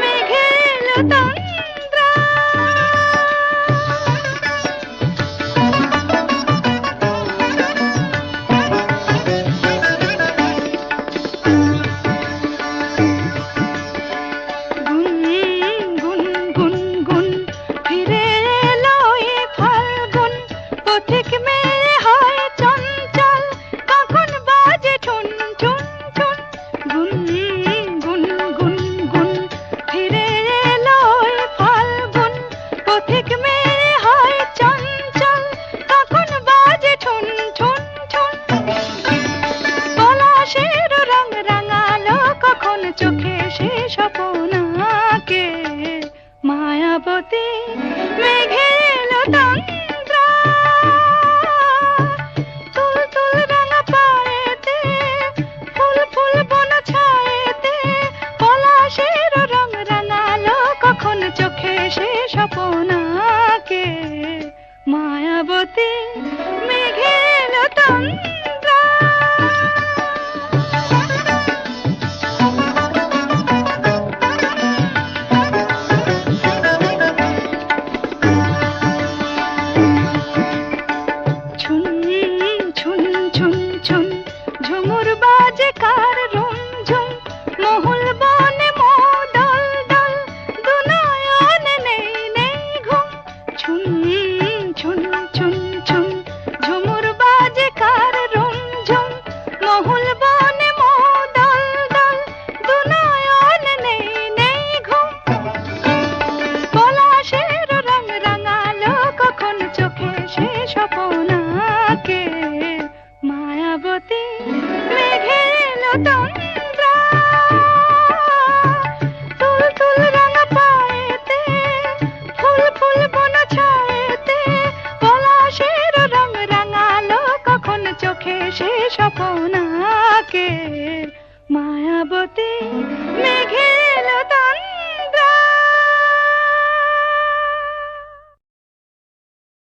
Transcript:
मैं घेलता बातें मैं घेर लूटा স্বপনাকে মায়াবতী মেঘে